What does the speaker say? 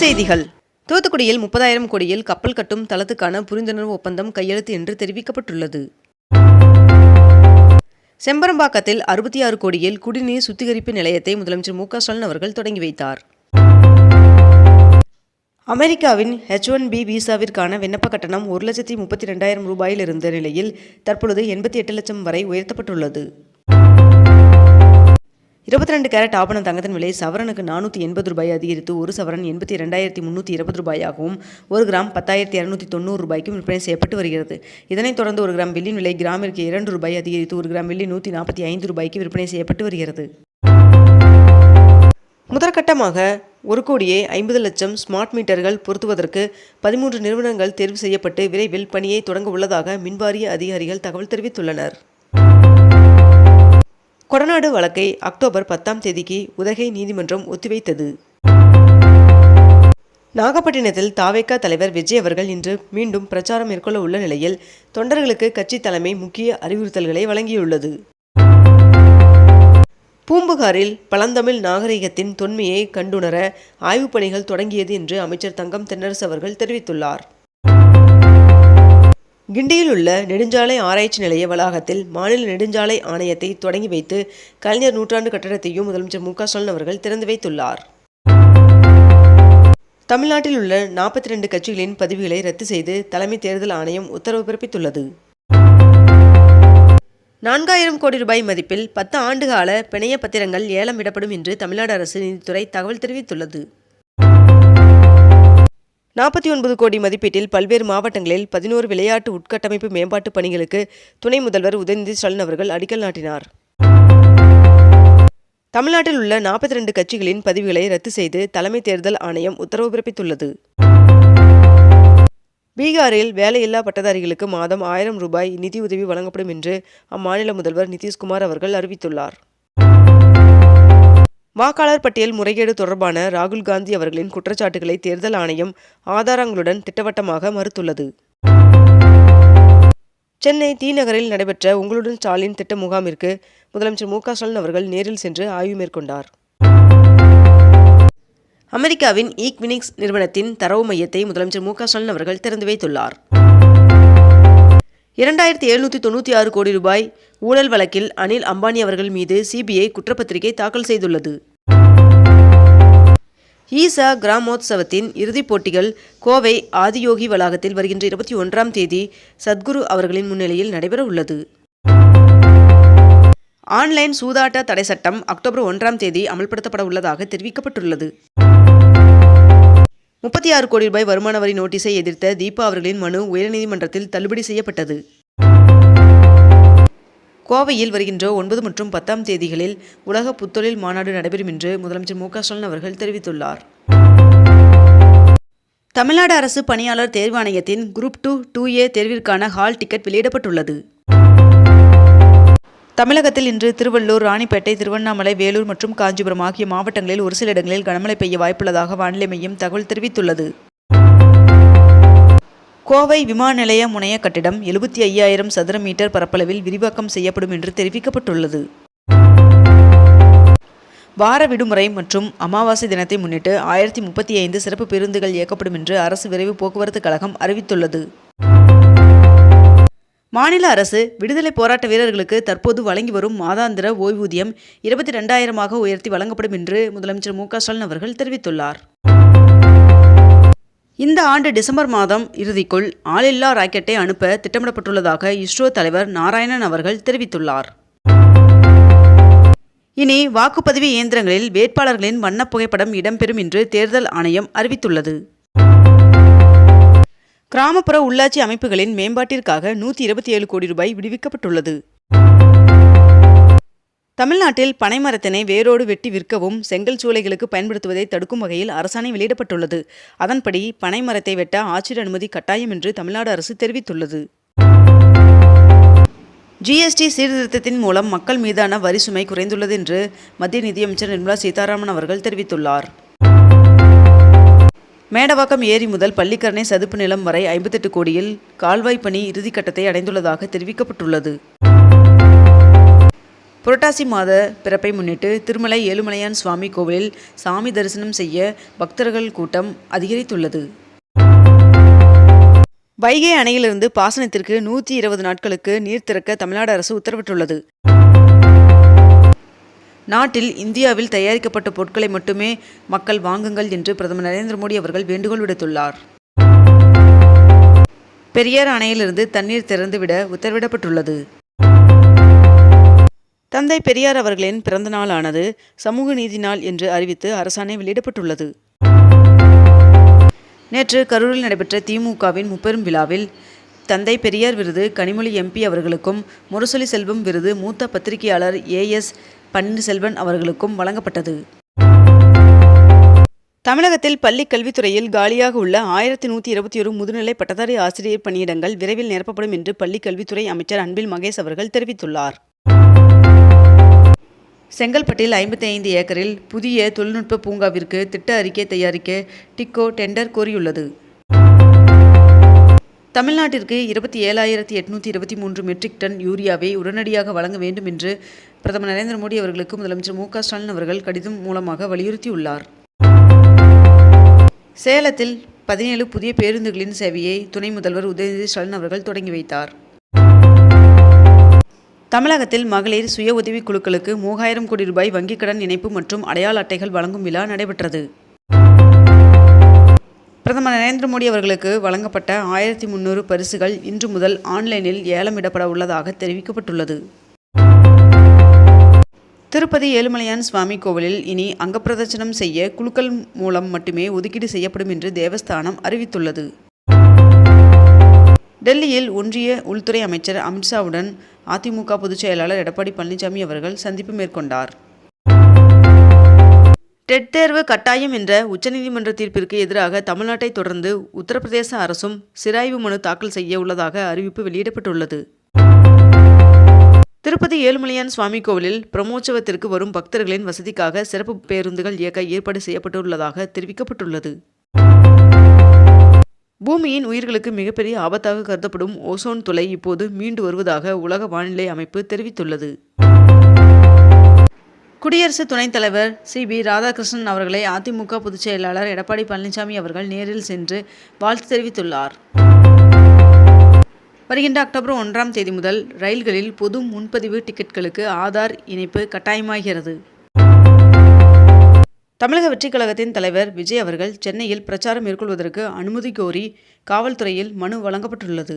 செய்திகள். தூத்துக்குடியில் முப்பதாயிரம் கோடியில் கப்பல் கட்டும் தளத்துக்கான புரிந்துணர்வு ஒப்பந்தம் கையெழுத்து என்று தெரிவிக்கப்பட்டுள்ளது. செம்பரம்பாக்கத்தில் அறுபத்தி ஆறு கோடியில் குடிநீர் சுத்திகரிப்பு நிலையத்தை முதலமைச்சர் மு ஸ்டாலின் அவர்கள் தொடங்கி வைத்தார். அமெரிக்காவின் ஹெச் ஒன் பி விசாவிற்கான விண்ணப்ப கட்டணம் ஒரு லட்சத்தி முப்பத்தி ரெண்டாயிரம் ரூபாயில் இருந்த நிலையில் தற்பொழுது எண்பத்தி எட்டு லட்சம் வரை உயர்த்தப்பட்டுள்ளது. இருபத்தி ரெண்டு கேரட் ஆபண தங்கத்தின் விலை சவரனுக்கு நானூற்றி எண்பது ரூபாய் அதிகரித்து ஒரு சவரன் எண்பத்தி ரெண்டாயிரத்தி முந்நூற்றி இருபது ரூபாயாகவும் ஒரு கிராம் பத்தாயிரத்தி இரநூத்தி தொண்ணூறு ரூபாய்க்கும் விற்பனை செய்யப்பட்டு வருகிறது. இதனைத் தொடர்ந்து ஒரு கிராம் வெள்ளியின் விலை கிராமிற்கு இரண்டு ரூபாய் அதிகரித்து ஒரு கிராம் வெள்ளி நூற்றி நாற்பத்தி ஐந்து ரூபாய்க்கு விற்பனை செய்யப்பட்டு வருகிறது. முதற்கட்டமாக ஒரு கோடியே ஐம்பது லட்சம் ஸ்மார்ட் மீட்டர்கள் பொருத்துவதற்கு பதிமூன்று நிறுவனங்கள் தேர்வு செய்யப்பட்டு விரைவில் பணியை தொடங்க உள்ளதாக மின்வாரிய அதிகாரிகள் தகவல் தெரிவித்துள்ளனர். கொடநாடு வழக்கை அக்டோபர் பத்தாம் தேதிக்கு உதகை நீதிமன்றம் ஒத்திவைத்தது. நாகப்பட்டினத்தில் தாவேகா தலைவர் விஜய் அவர்கள் இன்று மீண்டும் பிரச்சாரம் மேற்கொள்ள உள்ள நிலையில் தொண்டர்களுக்கு கட்சி தலைமை முக்கிய அறிவுறுத்தல்களை வழங்கியுள்ளது. பூம்புகாரில் பழந்தமிழ் நாகரிகத்தின் தொன்மையை கண்டுணர ஆய்வுப் பணிகள் தொடங்கியது என்று அமைச்சர் தங்கம் தென்னரசு அவர்கள் தெரிவித்துள்ளார். கிண்டியில் உள்ள நெடுஞ்சாலை ஆராய்ச்சி நிலைய வளாகத்தில் மாநில நெடுஞ்சாலை ஆணையத்தை தொடங்கி வைத்து கலைஞர் நூற்றாண்டு கட்டடத்தையும் முதலமைச்சர் மு க ஸ்டாலின் அவர்கள் திறந்து வைத்துள்ளார். தமிழ்நாட்டில் உள்ள நாற்பத்தி ரெண்டு கட்சிகளின் பதிவுகளை ரத்து செய்து தலைமை தேர்தல் ஆணையம் உத்தரவு பிறப்பித்துள்ளது. நான்காயிரம் கோடி ரூபாய் மதிப்பில் பத்து ஆண்டுகால பிணைய பத்திரங்கள் ஏலம் விடப்படும் என்று தமிழ்நாடு அரசு நீதித்துறை தகவல் தெரிவித்துள்ளது. நாற்பத்தி ஒன்பது கோடி மதிப்பீட்டில் பல்வேறு மாவட்டங்களில் பதினோரு விளையாட்டு உட்கட்டமைப்பு மேம்பாட்டு பணிகளுக்கு துணை முதல்வர் உதயநிதி ஸ்டாலின் அவர்கள் அடிக்கல் நாட்டினார். தமிழ்நாட்டில் உள்ள நாற்பத்தி ரெண்டு கட்சிகளின் பதிவுகளை ரத்து செய்து தலைமை தேர்தல் ஆணையம் உத்தரவு பிறப்பித்துள்ளது. பீகாரில் வேலையில்லா பட்டதாரிகளுக்கு மாதம் ஆயிரம் ரூபாய் நிதியுதவி வழங்கப்படும் என்று அம்மாநில முதல்வர் நிதிஷ்குமார் அவர்கள் அறிவித்துள்ளார். வாக்காளர் பட்டியல் முறைகேடு தொடர்பான ராகுல் காந்தி அவர்களின் குற்றச்சாட்டுகளை தேர்தல் ஆணையம் ஆதாரங்களுடன் திட்டவட்டமாக மறுத்துள்ளது. சென்னை தீநகரில் நடைபெற்ற உங்களுடன் ஸ்டாலின் திட்ட முகாமிற்கு முதலமைச்சர் மு ஸ்டாலின் அவர்கள் நேரில் சென்று ஆய்வு மேற்கொண்டார். அமெரிக்காவின் ஈக்வினிக்ஸ் நிறுவனத்தின் தரவு மையத்தை முதலமைச்சர் மு ஸ்டாலின் அவர்கள் திறந்து வைத்துள்ளார். இரண்டாயிரத்தி எழுநூற்றி தொண்ணூற்றி ஆறு கோடி ரூபாய் ஊழல் வழக்கில் அனில் அம்பானி அவர்கள் மீது சிபிஐ குற்றப்பத்திரிகை தாக்கல் செய்துள்ளது. ஈசா கிராமோத்சவத்தின் இறுதிப் போட்டிகள் கோவை ஆதியோகி வளாகத்தில் வருகின்ற இருபத்தி ஒன்றாம் தேதி சத்குரு அவர்களின் முன்னிலையில் நடைபெற உள்ளது. ஆன்லைன் சூதாட்ட தடை சட்டம் அக்டோபர் ஒன்றாம் தேதி அமல்படுத்தப்பட உள்ளதாக தெரிவிக்கப்பட்டுள்ளது. முப்பத்தி ஆறு கோடி ரூபாய் வருமான வரி நோட்டீஸை எதிர்த்த தீபா அவர்களின் மனு உயர்நீதிமன்றத்தில் தள்ளுபடி செய்யப்பட்டது. கோவையில் வருகின்ற ஒன்பது மற்றும் பத்தாம் தேதிகளில் உலக புத்தொழில் மாநாடு நடைபெறும் என்று முதலமைச்சர் மு க ஸ்டாலின் அவர்கள் தெரிவித்துள்ளார். தமிழ்நாடு அரசு பணியாளர் தேர்வாணையத்தின் குரூப் டூ டூ ஏ தேர்விற்கான ஹால் டிக்கெட் வெளியிடப்பட்டுள்ளது. தமிழகத்தில் இன்று திருவள்ளூர் ராணிப்பேட்டை திருவண்ணாமலை வேலூர் மற்றும் காஞ்சிபுரம் ஆகிய மாவட்டங்களில் ஒரு சில இடங்களில் கனமழை பெய்ய வாய்ப்புள்ளதாக வானிலை மையம் தகவல் தெரிவித்துள்ளது. கோவை விமான நிலைய முனைய கட்டிடம் எழுபத்தி ஐயாயிரம் சதுர மீட்டர் பரப்பளவில் விரிவாக்கம் செய்யப்படும் என்று தெரிவிக்கப்பட்டுள்ளது. வார விடுமுறை மற்றும் அமாவாசை தினத்தை முன்னிட்டு ஆயிரத்தி முப்பத்தி ஐந்து சிறப்பு பேருந்துகள் இயக்கப்படும் என்று அரசு விரைவு போக்குவரத்து கழகம் அறிவித்துள்ளது. மாநில அரசு விடுதலை போராட்ட வீரர்களுக்கு தற்போது வழங்கி வரும் மாதாந்திர ஓய்வூதியம் இருபத்தி ரெண்டாயிரமாக உயர்த்தி வழங்கப்படும் என்று முதலமைச்சர் மு ஸ்டாலின் அவர்கள் தெரிவித்துள்ளார். இந்த ஆண்டு டிசம்பர் மாதம் இறுதிக்குள் ஆளில்லா ராக்கெட்டை அனுப்ப திட்டமிடப்பட்டுள்ளதாக இஸ்ரோ தலைவர் நாராயணன் அவர்கள் தெரிவித்துள்ளார். இனி வாக்குப்பதிவு இயந்திரங்களில் வேட்பாளர்களின் வண்ணப் புகைப்படம் இடம்பெறும் என்று தேர்தல் ஆணையம் அறிவித்துள்ளது. கிராமப்புற உள்ளாட்சி அமைப்புகளின் மேம்பாட்டிற்காக நூற்றி இருபத்தி ஏழு கோடி ரூபாய் விடுவிக்கப்பட்டுள்ளது. தமிழ்நாட்டில் பனைமரத்தினை வேரோடு வெட்டி விற்கவும் செங்கல் சூளைகளுக்கு பயன்படுத்துவதை தடுக்கும் வகையில் அரசாணை வெளியிடப்பட்டுள்ளது. அதன்படி பனைமரத்தை வெட்ட ஆட்சியர் அனுமதி கட்டாயம் என்று தமிழ்நாடு அரசு தெரிவித்துள்ளது. ஜிஎஸ்டி சீர்திருத்தத்தின் மூலம் மக்கள் மீதான வரி சுமை குறைந்துள்ளது என்று மத்திய நிதியமைச்சர் நிர்மலா சீதாராமன் அவர்கள் தெரிவித்துள்ளார். மேடவாக்கம் ஏரி முதல் பள்ளிக்கரணை சதுப்பு நிலம் வரை ஐம்பத்தெட்டு கோடியில் கால்வாய் பணி இறுதிக்கட்டத்தை அடைந்துள்ளதாக தெரிவிக்கப்பட்டுள்ளது. புரட்டாசி மாத பிறப்பை முன்னிட்டு திருமலை ஏழுமலையான் சுவாமி கோவிலில் சாமி தரிசனம் செய்ய பக்தர்கள் கூட்டம் அதிகரித்துள்ளது. வைகை அணையிலிருந்து பாசனத்திற்கு நூற்றி இருபது நாட்களுக்கு நீர் திறக்க தமிழ்நாடு அரசு உத்தரவிட்டுள்ளது. நாட்டில் இந்தியாவில் தயாரிக்கப்பட்ட பொருட்களை மட்டுமே மக்கள் வாங்குங்கள் என்று பிரதமர் நரேந்திர மோடி அவர்கள் வேண்டுகோள் விடுத்துள்ளார். பெரியார் அணையிலிருந்து தண்ணீர் திறந்துவிட உத்தரவிடப்பட்டுள்ளது. தந்தை பெரியார் அவர்களின் பிறந்த நாளானது சமூக நீதி நாள் என்று அறிவித்து அரசாணை வெளியிடப்பட்டுள்ளது. நேற்று கரூரில் நடைபெற்ற திமுகவின் முப்பெரும் விழாவில் தந்தை பெரியார் விருது கனிமொழி எம்பி அவர்களுக்கும் முரசொலி செல்வம் விருது மூத்த பத்திரிகையாளர் ஏஎஸ் பன்னீர்செல்வன் அவர்களுக்கும் வழங்கப்பட்டது. தமிழகத்தில் பள்ளிக் கல்வித்துறையில் காலியாக உள்ள ஆயிரத்தி நூற்றி இருபத்தி ஒரு முதுநிலை பட்டதாரி ஆசிரியர் பணியிடங்கள் விரைவில் நிரப்பப்படும் என்று பள்ளிக் கல்வித்துறை அமைச்சர் அன்பில் மகேஷ் அவர்கள் தெரிவித்துள்ளார். செங்கல்பட்டில் ஐம்பத்தி ஐந்து ஏக்கரில் புதிய தொழில்நுட்ப பூங்காவிற்கு திட்ட அறிக்கை தயாரிக்க டிக்கோ டெண்டர் கோரியுள்ளது. தமிழ்நாட்டிற்கு இருபத்தி ஏழாயிரத்தி எட்நூற்றி இருபத்தி மூன்று மெட்ரிக் டன் யூரியாவை உடனடியாக வழங்க வேண்டும் என்று பிரதமர் நரேந்திர மோடி அவர்களுக்கு முதலமைச்சர் மு ஸ்டாலின் அவர்கள் கடிதம் மூலமாக வலியுறுத்தியுள்ளார். சேலத்தில் பதினேழு புதிய பேருந்துகளின் சேவையை துணை முதல்வர் உதயநிதி ஸ்டாலின் அவர்கள் தொடங்கி வைத்தார். தமிழகத்தில் மகளிர் சுய உதவிக் குழுக்களுக்கு மூவாயிரம் கோடி ரூபாய் வங்கிக் கடன் இணைப்பு மற்றும் அடையாள அட்டைகள் வழங்கும் விழா நடைபெற்றது. பிரதமர் நரேந்திர மோடி அவர்களுக்கு வழங்கப்பட்ட ஆயிரத்தி முன்னூறு பரிசுகள் இன்று முதல் ஆன்லைனில் ஏலமிடப்பட உள்ளதாக தெரிவிக்கப்பட்டுள்ளது. திருப்பதி ஏழுமலையான் சுவாமி கோவிலில் இனி அங்கப்பிரதட்சணம் செய்ய குழுக்கள் மூலம் மட்டுமே ஒதுக்கீடு செய்யப்படும் என்று தேவஸ்தானம் அறிவித்துள்ளது. டெல்லியில் ஒன்றிய உள்துறை அமைச்சர் அமித்ஷாவுடன் அதிமுக பொதுச் செயலாளர் எடப்பாடி பழனிசாமி அவர்கள் சந்திப்பு மேற்கொண்டார். டெட் தேர்வு கட்டாயம் என்ற உச்சநீதிமன்ற தீர்ப்பிற்கு எதிராக தமிழ்நாட்டை தொடர்ந்து உத்தரப்பிரதேச அரசும் சிராய்வு மனு தாக்கல் செய்ய உள்ளதாக அறிவிப்பு வெளியிடப்பட்டுள்ளது. திருப்பதி ஏழுமலையான் சுவாமி கோவிலில் பிரமோற்சவத்திற்கு வரும் பக்தர்களின் வசதிக்காக சிறப்பு பேருந்துகள் இயக்க ஏற்பாடு செய்யப்பட்டுள்ளதாக தெரிவிக்கப்பட்டுள்ளது. பூமியின் உயிர்களுக்கு மிகப்பெரிய ஆபத்தாக கருதப்படும் ஓசோன் துளை இப்போது மீண்டு வருவதாக உலக வானிலை அமைப்பு தெரிவித்துள்ளது. குடியரசு துணைத் தலைவர் சி. பி. ராதாகிருஷ்ணன் அவர்களை அதிமுக பொதுச் செயலாளர் எடப்பாடி பழனிசாமி அவர்கள் நேரில் சென்று வாழ்த்து தெரிவித்துள்ளார். வருகின்ற அக்டோபர் ஒன்றாம் தேதி முதல் ரயில்களில் பொது முன்பதிவு டிக்கெட்களுக்கு ஆதார் இணைப்பு கட்டாயமாகிறது. தமிழக வெற்றிக் கழகத்தின் தலைவர் விஜய் அவர்கள் சென்னையில் பிரச்சாரம் மேற்கொள்வதற்கு அனுமதி கோரி காவல்துறையில் மனு வழங்கப்பட்டுள்ளது.